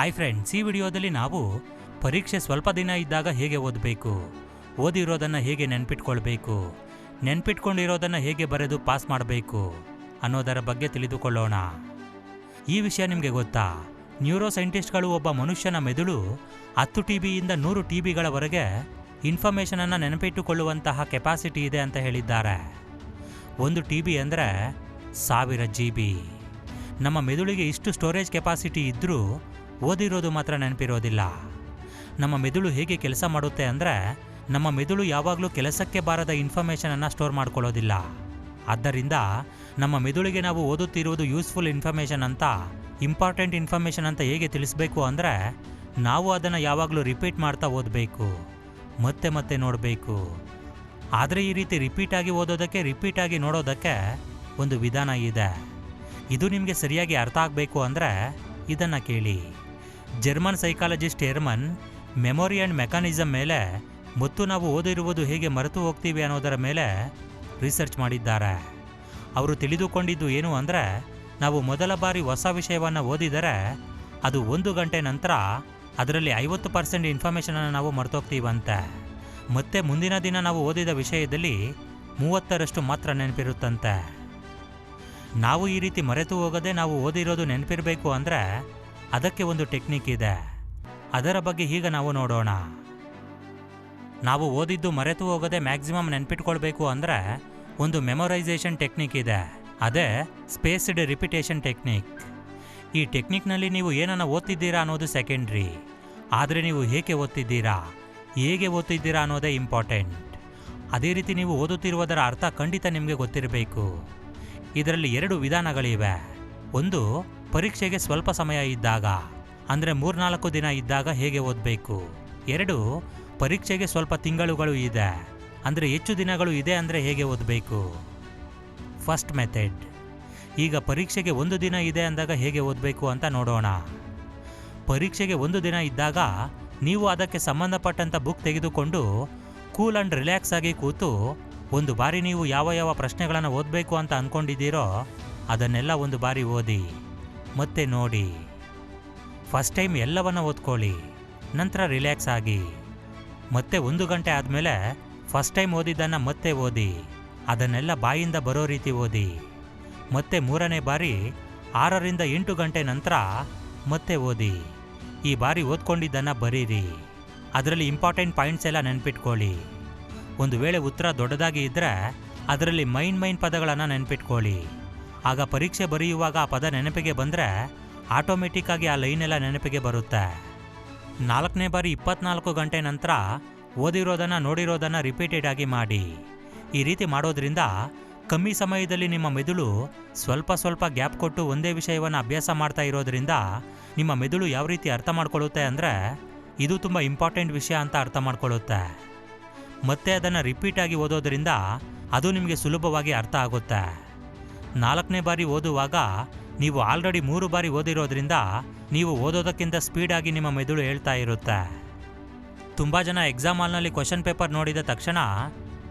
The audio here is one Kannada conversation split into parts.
ಹಾಯ್ ಫ್ರೆಂಡ್ಸ್ ಈ ವಿಡಿಯೋದಲ್ಲಿ ನಾವು ಪರೀಕ್ಷೆ ಸ್ವಲ್ಪ ದಿನ ಇದ್ದಾಗ ಹೇಗೆ ಓದಬೇಕು? ಓದಿರೋದನ್ನು ಹೇಗೆ ನೆನ್ಪಿಟ್ಕೊಳ್ಬೇಕು? ನೆನ್ಪಿಟ್ಕೊಂಡಿರೋದನ್ನು ಹೇಗೆ ಬರೆದು ಪಾಸ್ ಮಾಡಬೇಕು? ಅನ್ನೋದರ ಬಗ್ಗೆ ತಿಳಿದುಕೊಳ್ಳೋಣ. ಈ ವಿಷಯ ನಿಮಗೆ ಗೊತ್ತಾ? ನ್ಯೂರೋ ಸೈಂಟಿಸ್ಟ್ಗಳು ಒಬ್ಬ ಮನುಷ್ಯನ ಮೆದುಳು ಹತ್ತು ಟಿ ಬಿಯಿಂದ ನೂರು ಟಿ ಬಿಗಳವರೆಗೆ ಇನ್ಫಾರ್ಮೇಷನನ್ನು ನೆನಪಿಟ್ಟುಕೊಳ್ಳುವಂತಹ ಕೆಪಾಸಿಟಿ ಇದೆ ಅಂತ ಹೇಳಿದ್ದಾರೆ. ಒಂದು ಟಿ ಬಿ ಅಂದರೆ ಸಾವಿರ ಜಿ ಬಿ. ನಮ್ಮ ಮೆದುಳಿಗೆ ಇಷ್ಟು ಸ್ಟೋರೇಜ್ ಕೆಪಾಸಿಟಿ ಇದ್ದರೂ ಓದಿರೋದು ಮಾತ್ರ ನೆನಪಿರೋದಿಲ್ಲ. ನಮ್ಮ ಮೆದುಳು ಹೇಗೆ ಕೆಲಸ ಮಾಡುತ್ತೆ ಅಂದರೆ, ನಮ್ಮ ಮೆದುಳು ಯಾವಾಗಲೂ ಕೆಲಸಕ್ಕೆ ಬಾರದ ಇನ್ಫಾರ್ಮೇಷನನ್ನು ಸ್ಟೋರ್ ಮಾಡ್ಕೊಳ್ಳೋದಿಲ್ಲ. ಆದ್ದರಿಂದ ನಮ್ಮ ಮೆದುಳಿಗೆ ನಾವು ಓದುತ್ತಿರುವುದು ಯೂಸ್ಫುಲ್ ಇನ್ಫಾರ್ಮೇಷನ್ ಅಂತ ಇಂಪಾರ್ಟೆಂಟ್ ಇನ್ಫಾರ್ಮೇಷನ್ ಅಂತ ಹೇಗೆ ತಿಳಿಸ್ಬೇಕು ಅಂದರೆ, ನಾವು ಅದನ್ನು ಯಾವಾಗಲೂ ರಿಪೀಟ್ ಮಾಡ್ತಾ ಓದಬೇಕು, ಮತ್ತೆ ಮತ್ತೆ ನೋಡಬೇಕು. ಆದರೆ ಈ ರೀತಿ ರಿಪೀಟಾಗಿ ಓದೋದಕ್ಕೆ ರಿಪೀಟಾಗಿ ನೋಡೋದಕ್ಕೆ ಒಂದು ವಿಧಾನ ಇದೆ. ಇದು ನಿಮಗೆ ಸರಿಯಾಗಿ ಅರ್ಥ ಆಗಬೇಕು ಅಂದರೆ, ಇದನ್ನು ಕೇಳಿ. German psychologist Hermann, memory and mechanism ಮೇಲೆ ಮತ್ತು ನಾವು ಓದಿರುವುದು ಹೇಗೆ ಮರೆತು ಹೋಗ್ತೀವಿ ಅನ್ನೋದರ ಮೇಲೆ ರಿಸರ್ಚ್ ಮಾಡಿದ್ದಾರೆ. ಅವರು ತಿಳಿದುಕೊಂಡಿದ್ದು ಏನು ಅಂದರೆ, ನಾವು ಮೊದಲ ಬಾರಿ ಹೊಸ ವಿಷಯವನ್ನು ಓದಿದರೆ ಅದು ಒಂದು ಗಂಟೆ ನಂತರ ಅದರಲ್ಲಿ ಐವತ್ತು ಪರ್ಸೆಂಟ್ ಇನ್ಫಾರ್ಮೇಷನನ್ನು ನಾವು ಮರ್ತೋಗ್ತೀವಂತೆ. ಮತ್ತೆ ಮುಂದಿನ ದಿನ ನಾವು ಓದಿದ ವಿಷಯದಲ್ಲಿ ಮೂವತ್ತರಷ್ಟು ಮಾತ್ರ ನೆನಪಿರುತ್ತಂತೆ. ನಾವು ಈ ರೀತಿ ಮರೆತು ಹೋಗದೆ ನಾವು ಓದಿರೋದು ನೆನಪಿರಬೇಕು ಅಂದರೆ ಅದಕ್ಕೆ ಒಂದು ಟೆಕ್ನಿಕ್ ಇದೆ. ಅದರ ಬಗ್ಗೆ ಈಗ ನಾವು ನೋಡೋಣ. ನಾವು ಓದಿದ್ದು ಮರೆತು ಹೋಗದೆ ಮ್ಯಾಕ್ಸಿಮಮ್ ನೆನ್ಪಿಟ್ಕೊಳ್ಬೇಕು ಅಂದರೆ ಒಂದು ಮೆಮೊರೈಸೇಷನ್ ಟೆಕ್ನಿಕ್ ಇದೆ. ಅದೇ ಸ್ಪೇಸ್ಡ್ ರಿಪಿಟೇಷನ್ ಟೆಕ್ನಿಕ್ ಈ ಟೆಕ್ನಿಕ್ನಲ್ಲಿ ನೀವು ಏನನ್ನ ಓದ್ತಿದ್ದೀರಾ ಅನ್ನೋದು ಸೆಕೆಂಡ್ರಿ ಆದರೆ ನೀವು ಹೇಗೆ ಓದ್ತಿದ್ದೀರಾ? ಹೇಗೆ ಓದ್ತಿದ್ದೀರಾ ಅನ್ನೋದೇ ಇಂಪಾರ್ಟೆಂಟ್ ಅದೇ ರೀತಿ ನೀವು ಓದುತ್ತಿರುವುದರ ಅರ್ಥ ಖಂಡಿತ ನಿಮಗೆ ಗೊತ್ತಿರಬೇಕು. ಇದರಲ್ಲಿ ಎರಡು ವಿಧಾನಗಳಿವೆ. ಒಂದು ಪರೀಕ್ಷೆಗೆ ಸ್ವಲ್ಪ ಸಮಯ ಇದ್ದಾಗ, ಅಂದರೆ ಮೂರ್ನಾಲ್ಕು ದಿನ ಇದ್ದಾಗ ಹೇಗೆ ಓದಬೇಕು? ಎರಡು, ಪರೀಕ್ಷೆಗೆ ಸ್ವಲ್ಪ ತಿಂಗಳುಗಳು ಇದೆ, ಅಂದರೆ ಹೆಚ್ಚು ದಿನಗಳು ಇದೆ ಅಂದರೆ ಹೇಗೆ ಓದಬೇಕು? ಫಸ್ಟ್ ಮೆಥಡ್ ಈಗ ಪರೀಕ್ಷೆಗೆ ಒಂದು ದಿನ ಇದೆ ಅಂದಾಗ ಹೇಗೆ ಓದಬೇಕು ಅಂತ ನೋಡೋಣ. ಪರೀಕ್ಷೆಗೆ ಒಂದು ದಿನ ಇದ್ದಾಗ ನೀವು ಅದಕ್ಕೆ ಸಂಬಂಧಪಟ್ಟಂಥ ಬುಕ್ ತೆಗೆದುಕೊಂಡು ಕೂಲ್ ಆ್ಯಂಡ್ ರಿಲ್ಯಾಕ್ಸ್ ಆಗಿ ಕೂತು ಒಂದು ಬಾರಿ ನೀವು ಯಾವ ಯಾವ ಪ್ರಶ್ನೆಗಳನ್ನು ಓದಬೇಕು ಅಂತ ಅಂದ್ಕೊಂಡಿದ್ದೀರೋ ಅದನ್ನೆಲ್ಲ ಒಂದು ಬಾರಿ ಓದಿ. ಮತ್ತೆ ನೋಡಿ. ಫಸ್ಟ್ ಟೈಮ್ ಎಲ್ಲವನ್ನ ಓದ್ಕೊಳ್ಳಿ. ನಂತರ ರಿಲ್ಯಾಕ್ಸ್ ಆಗಿ. ಮತ್ತೆ ಒಂದು ಗಂಟೆ ಆದಮೇಲೆ ಫಸ್ಟ್ ಟೈಮ್ ಓದಿದ್ದನ್ನು ಮತ್ತೆ ಓದಿ. ಅದನ್ನೆಲ್ಲ ಬಾಯಿಂದ ಬರೋ ರೀತಿ ಓದಿ. ಮತ್ತೆ ಮೂರನೇ ಬಾರಿ ಆರರಿಂದ ಎಂಟು ಗಂಟೆ ನಂತರ ಮತ್ತೆ ಓದಿ. ಈ ಬಾರಿ ಓದ್ಕೊಂಡಿದ್ದನ್ನು ಬರೀರಿ. ಅದರಲ್ಲಿ ಇಂಪಾರ್ಟೆಂಟ್ ಪಾಯಿಂಟ್ಸ್ ಎಲ್ಲ ನೆನ್ಪಿಟ್ಕೊಳ್ಳಿ. ಒಂದು ವೇಳೆ ಉತ್ತರ ದೊಡ್ಡದಾಗಿ ಇದ್ದರೆ ಅದರಲ್ಲಿ ಮೈನ್ ಮೈನ್ ಪದಗಳನ್ನು ನೆನ್ಪಿಟ್ಕೊಳ್ಳಿ. ಆಗ ಪರೀಕ್ಷೆ ಬರೆಯುವಾಗ ಆ ಪದ ನೆನಪಿಗೆ ಬಂದರೆ ಆಟೋಮೆಟಿಕ್ಕಾಗಿ ಆ ಲೈನ್ ಎಲ್ಲ ನೆನಪಿಗೆ ಬರುತ್ತೆ. ನಾಲ್ಕನೇ ಬಾರಿ ಇಪ್ಪತ್ನಾಲ್ಕು ಗಂಟೆ ನಂತರ ಓದಿರೋದನ್ನು ನೋಡಿರೋದನ್ನು ರಿಪೀಟೆಡ್ ಆಗಿ ಮಾಡಿ. ಈ ರೀತಿ ಮಾಡೋದ್ರಿಂದ ಕಮ್ಮಿ ಸಮಯದಲ್ಲಿ ನಿಮ್ಮ ಮೆದುಳು ಸ್ವಲ್ಪ ಸ್ವಲ್ಪ ಗ್ಯಾಪ್ ಕೊಟ್ಟು ಒಂದೇ ವಿಷಯವನ್ನು ಅಭ್ಯಾಸ ಮಾಡ್ತಾ ಇರೋದ್ರಿಂದ ನಿಮ್ಮ ಮೆದುಳು ಯಾವ ರೀತಿ ಅರ್ಥ ಮಾಡ್ಕೊಳ್ಳುತ್ತೆ ಅಂದರೆ ಇದು ತುಂಬ ಇಂಪಾರ್ಟೆಂಟ್ ವಿಷಯ ಅಂತ ಅರ್ಥ ಮಾಡ್ಕೊಳ್ಳುತ್ತೆ. ಮತ್ತೆ ಅದನ್ನು ರಿಪೀಟಾಗಿ ಓದೋದ್ರಿಂದ ಅದು ನಿಮಗೆ ಸುಲಭವಾಗಿ ಅರ್ಥ ಆಗುತ್ತೆ. ನಾಲ್ಕನೇ ಬಾರಿ ಓದುವಾಗ ನೀವು ಆಲ್ರೆಡಿ ಮೂರು ಬಾರಿ ಓದಿರೋದ್ರಿಂದ ನೀವು ಓದೋದಕ್ಕಿಂತ ಸ್ಪೀಡಾಗಿ ನಿಮ್ಮ ಮೆದುಳು ಹೇಳ್ತಾ ಇರುತ್ತೆ. ತುಂಬ ಜನ ಎಕ್ಸಾಮ್ ಹಾಲ್ನಲ್ಲಿ ಕ್ವಶನ್ ಪೇಪರ್ ನೋಡಿದ ತಕ್ಷಣ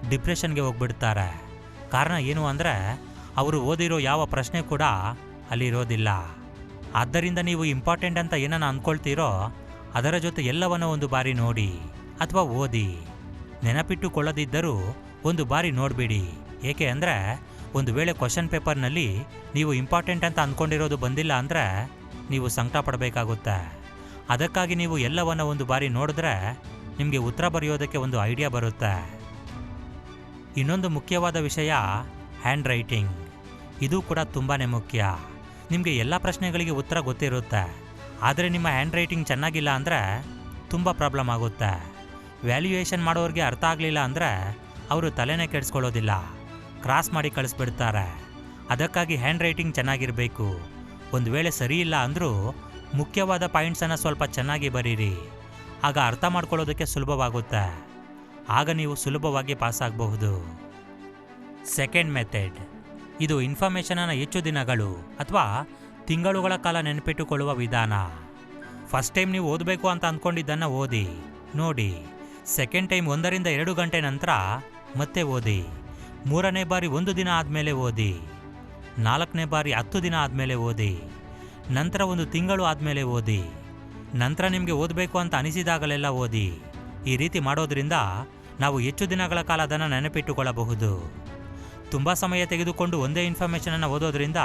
ಡಿಪ್ರೆಷನ್ಗೆ ಹೋಗ್ಬಿಡ್ತಾರೆ. ಕಾರಣ ಏನು ಅಂದರೆ ಅವರು ಓದಿರೋ ಯಾವ ಪ್ರಶ್ನೆ ಕೂಡ ಅಲ್ಲಿರೋದಿಲ್ಲ. ಆದ್ದರಿಂದ ನೀವು ಇಂಪಾರ್ಟೆಂಟ್ ಅಂತ ಏನನ್ನ ಅಂದ್ಕೊಳ್ತೀರೋ ಅದರ ಜೊತೆ ಎಲ್ಲವನ್ನ ಒಂದು ಬಾರಿ ನೋಡಿ ಅಥವಾ ಓದಿ. ನೆನಪಿಟ್ಟುಕೊಳ್ಳದಿದ್ದರೂ ಒಂದು ಬಾರಿ ನೋಡಿಬಿಡಿ. ಏಕೆ ಅಂದರೆ ಒಂದು ವೇಳೆ ಕ್ವಶನ್ ಪೇಪರ್ನಲ್ಲಿ ನೀವು ಇಂಪಾರ್ಟೆಂಟ್ ಅಂತ ಅಂದ್ಕೊಂಡಿರೋದು ಬಂದಿಲ್ಲ ಅಂದರೆ ನೀವು ಸಂಕಟ ಪಡಬೇಕಾಗುತ್ತೆ. ಅದಕ್ಕಾಗಿ ನೀವು ಎಲ್ಲವನ್ನು ಒಂದು ಬಾರಿ ನೋಡಿದ್ರೆ ನಿಮಗೆ ಉತ್ತರ ಬರೆಯೋದಕ್ಕೆ ಒಂದು ಐಡಿಯಾ ಬರುತ್ತೆ. ಇನ್ನೊಂದು ಮುಖ್ಯವಾದ ವಿಷಯ ಹ್ಯಾಂಡ್ ರೈಟಿಂಗ್ ಇದು ಕೂಡ ತುಂಬಾ ಮುಖ್ಯ. ನಿಮಗೆ ಎಲ್ಲ ಪ್ರಶ್ನೆಗಳಿಗೆ ಉತ್ತರ ಗೊತ್ತಿರುತ್ತೆ. ಆದರೆ ನಿಮ್ಮ ಹ್ಯಾಂಡ್ ರೈಟಿಂಗ್ ಚೆನ್ನಾಗಿಲ್ಲ ಅಂದರೆ ತುಂಬ ಪ್ರಾಬ್ಲಮ್ ಆಗುತ್ತೆ. ವ್ಯಾಲ್ಯೂಯೇಷನ್ ಮಾಡೋರಿಗೆ ಅರ್ಥ ಆಗಲಿಲ್ಲ ಅಂದರೆ ಅವರು ತಲೆನೇ ಕೆಡಿಸ್ಕೊಳ್ಳೋದಿಲ್ಲ. ಕ್ರಾಸ್ ಮಾಡಿ ಕಳಿಸ್ಬಿಡ್ತಾರೆ. ಅದಕ್ಕಾಗಿ ಹ್ಯಾಂಡ್ ರೈಟಿಂಗ್ ಚೆನ್ನಾಗಿರಬೇಕು. ಒಂದು ವೇಳೆ ಸರಿ ಇಲ್ಲ ಅಂದರೂ ಮುಖ್ಯವಾದ ಪಾಯಿಂಟ್ಸನ್ನು ಸ್ವಲ್ಪ ಚೆನ್ನಾಗಿ ಬರೀರಿ. ಆಗ ಅರ್ಥ ಮಾಡ್ಕೊಳ್ಳೋದಕ್ಕೆ ಸುಲಭವಾಗುತ್ತೆ. ಆಗ ನೀವು ಸುಲಭವಾಗಿ ಪಾಸ್ ಆಗಬಹುದು. ಸೆಕೆಂಡ್ ಮೆಥಡ್ ಇದು ಇನ್ಫಾರ್ಮೇಷನನ್ನು ಹೆಚ್ಚು ದಿನಗಳು ಅಥವಾ ತಿಂಗಳುಗಳ ಕಾಲ ನೆನಪಿಟ್ಟುಕೊಳ್ಳುವ ವಿಧಾನ. ಫಸ್ಟ್ ಟೈಮ್ ನೀವು ಓದಬೇಕು ಅಂತ ಅಂದ್ಕೊಂಡಿದ್ದನ್ನು ಓದಿ. ನೋಡಿ. ಸೆಕೆಂಡ್ ಟೈಮ್ ಒಂದರಿಂದ ಎರಡು ಗಂಟೆ ನಂತರ ಮತ್ತೆ ಓದಿ. ಮೂರನೇ ಬಾರಿ ಒಂದು ದಿನ ಆದಮೇಲೆ ಓದಿ, ನಾಲ್ಕನೇ ಬಾರಿ ಹತ್ತು ದಿನ ಆದಮೇಲೆ ಓದಿ, ನಂತರ ಒಂದು ತಿಂಗಳು ಆದಮೇಲೆ ಓದಿ, ನಂತರ ನಿಮಗೆ ಓದಬೇಕು ಅಂತ ಅನಿಸಿದಾಗಲೆಲ್ಲ ಓದಿ. ಈ ರೀತಿ ಮಾಡೋದ್ರಿಂದ ನಾವು ಹೆಚ್ಚು ದಿನಗಳ ಕಾಲ ಅದನ್ನು ನೆನಪಿಟ್ಟುಕೊಳ್ಳಬಹುದು. ತುಂಬ ಸಮಯ ತೆಗೆದುಕೊಂಡು ಒಂದೇ ಇನ್ಫಾರ್ಮೇಷನನ್ನು ಓದೋದ್ರಿಂದ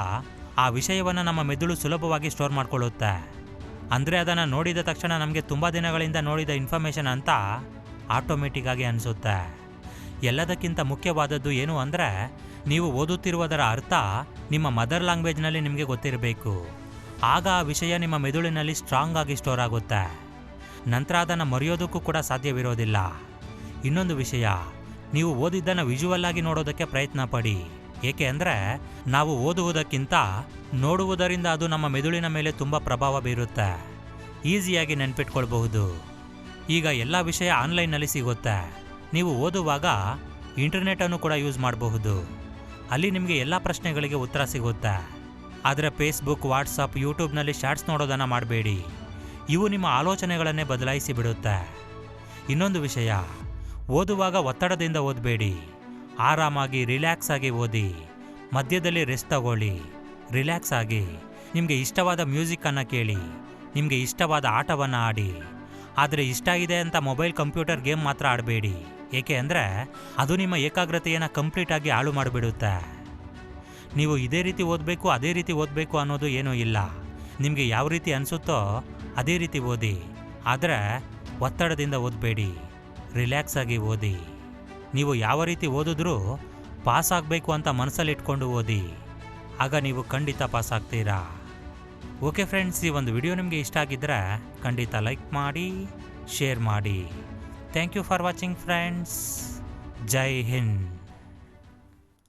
ಆ ವಿಷಯವನ್ನು ನಮ್ಮ ಮೆದುಳು ಸುಲಭವಾಗಿ ಸ್ಟೋರ್ ಮಾಡಿಕೊಳ್ಳುತ್ತೆ. ಅಂದರೆ ಅದನ್ನು ನೋಡಿದ ತಕ್ಷಣ ನಮಗೆ ತುಂಬ ದಿನಗಳಿಂದ ನೋಡಿದ ಇನ್ಫಾರ್ಮೇಷನ್ ಅಂತ ಆಟೋಮೆಟಿಕ್ ಆಗಿ ಅನಿಸುತ್ತೆ. ಎಲ್ಲದಕ್ಕಿಂತ ಮುಖ್ಯವಾದದ್ದು ಏನು ಅಂದರೆ, ನೀವು ಓದುತ್ತಿರುವುದರ ಅರ್ಥ ನಿಮ್ಮ ಮದರ್ ಲ್ಯಾಂಗ್ವೇಜ್ನಲ್ಲಿ ನಿಮಗೆ ಗೊತ್ತಿರಬೇಕು. ಆಗ ಆ ವಿಷಯ ನಿಮ್ಮ ಮೆದುಳಿನಲ್ಲಿ ಸ್ಟ್ರಾಂಗ್ ಆಗಿ ಸ್ಟೋರ್ ಆಗುತ್ತೆ. ನಂತರ ಅದನ್ನು ಮರೆಯೋದಕ್ಕೂ ಕೂಡ ಸಾಧ್ಯವಿರೋದಿಲ್ಲ. ಇನ್ನೊಂದು ವಿಷಯ, ನೀವು ಓದಿದ್ದನ್ನು ವಿಜುವಲ್ ಆಗಿ ನೋಡೋದಕ್ಕೆ ಪ್ರಯತ್ನ ಪಡಿ. ಏಕೆ ಅಂದರೆ, ನಾವು ಓದುವುದಕ್ಕಿಂತ ನೋಡುವುದರಿಂದ ಅದು ನಮ್ಮ ಮೆದುಳಿನ ಮೇಲೆ ತುಂಬ ಪ್ರಭಾವ ಬೀರುತ್ತೆ. ಈಸಿಯಾಗಿ ನೆನ್ಪಿಟ್ಕೊಳ್ಬಹುದು. ಈಗ ಎಲ್ಲ ವಿಷಯ ಆನ್ಲೈನ್ನಲ್ಲಿ ಸಿಗುತ್ತೆ. ನೀವು ಓದುವಾಗ ಇಂಟರ್ನೆಟನ್ನು ಕೂಡ ಯೂಸ್ ಮಾಡಬಹುದು. ಅಲ್ಲಿ ನಿಮಗೆ ಎಲ್ಲ ಪ್ರಶ್ನೆಗಳಿಗೆ ಉತ್ತರ ಸಿಗುತ್ತೆ. ಆದರೆ ಫೇಸ್ಬುಕ್ ವಾಟ್ಸಪ್ ಯೂಟ್ಯೂಬ್ನಲ್ಲಿ ಶಾರ್ಟ್ಸ್ ನೋಡೋದನ್ನು ಮಾಡಬೇಡಿ. ಇವು ನಿಮ್ಮ ಆಲೋಚನೆಗಳನ್ನೇ ಬದಲಾಯಿಸಿ ಬಿಡುತ್ತೆ. ಇನ್ನೊಂದು ವಿಷಯ, ಓದುವಾಗ ಒತ್ತಡದಿಂದ ಓದಬೇಡಿ. ಆರಾಮಾಗಿ, ರಿಲ್ಯಾಕ್ಸ್ ಆಗಿ ಓದಿ. ಮಧ್ಯದಲ್ಲಿ ರೆಸ್ಟ್ ತಗೊಳ್ಳಿ. ರಿಲ್ಯಾಕ್ಸ್ ಆಗಿ. ನಿಮಗೆ ಇಷ್ಟವಾದ ಮ್ಯೂಸಿಕ್ಕನ್ನು ಕೇಳಿ. ನಿಮಗೆ ಇಷ್ಟವಾದ ಆಟವನ್ನು ಆಡಿ. ಆದರೆ ಇಷ್ಟ ಇದೆ ಅಂತ ಮೊಬೈಲ್, ಕಂಪ್ಯೂಟರ್ ಗೇಮ್ ಮಾತ್ರ ಆಡಬೇಡಿ. ಏಕೆ ಅಂದರೆ ಅದು ನಿಮ್ಮ ಏಕಾಗ್ರತೆಯನ್ನು ಕಂಪ್ಲೀಟಾಗಿ ಹಾಳು ಮಾಡಿಬಿಡುತ್ತೆ. ನೀವು ಇದೇ ರೀತಿ ಓದಬೇಕು, ಅದೇ ರೀತಿ ಓದಬೇಕು ಅನ್ನೋದು ಏನೂ ಇಲ್ಲ. ನಿಮಗೆ ಯಾವ ರೀತಿ ಅನಿಸುತ್ತೋ ಅದೇ ರೀತಿ ಓದಿ. ಆದರೆ ಒತ್ತಡದಿಂದ ಓದಬೇಡಿ ರಿಲ್ಯಾಕ್ಸ್ ಆಗಿ ಓದಿ. ನೀವು ಯಾವ ರೀತಿ ಓದಿದ್ರೂ ಪಾಸ್ ಆಗಬೇಕು ಅಂತ ಮನಸ್ಸಲ್ಲಿಟ್ಕೊಂಡು ಓದಿ. ಆಗ ನೀವು ಖಂಡಿತ ಪಾಸ್ ಆಗ್ತೀರಾ. ಓಕೆ ಫ್ರೆಂಡ್ಸ್ ಈ ಒಂದು ವಿಡಿಯೋ ನಿಮಗೆ ಇಷ್ಟ ಆಗಿದ್ದರೆ ಖಂಡಿತ ಲೈಕ್ ಮಾಡಿ ಶೇರ್ ಮಾಡಿ. Thank you for watching friends. Jai Hind.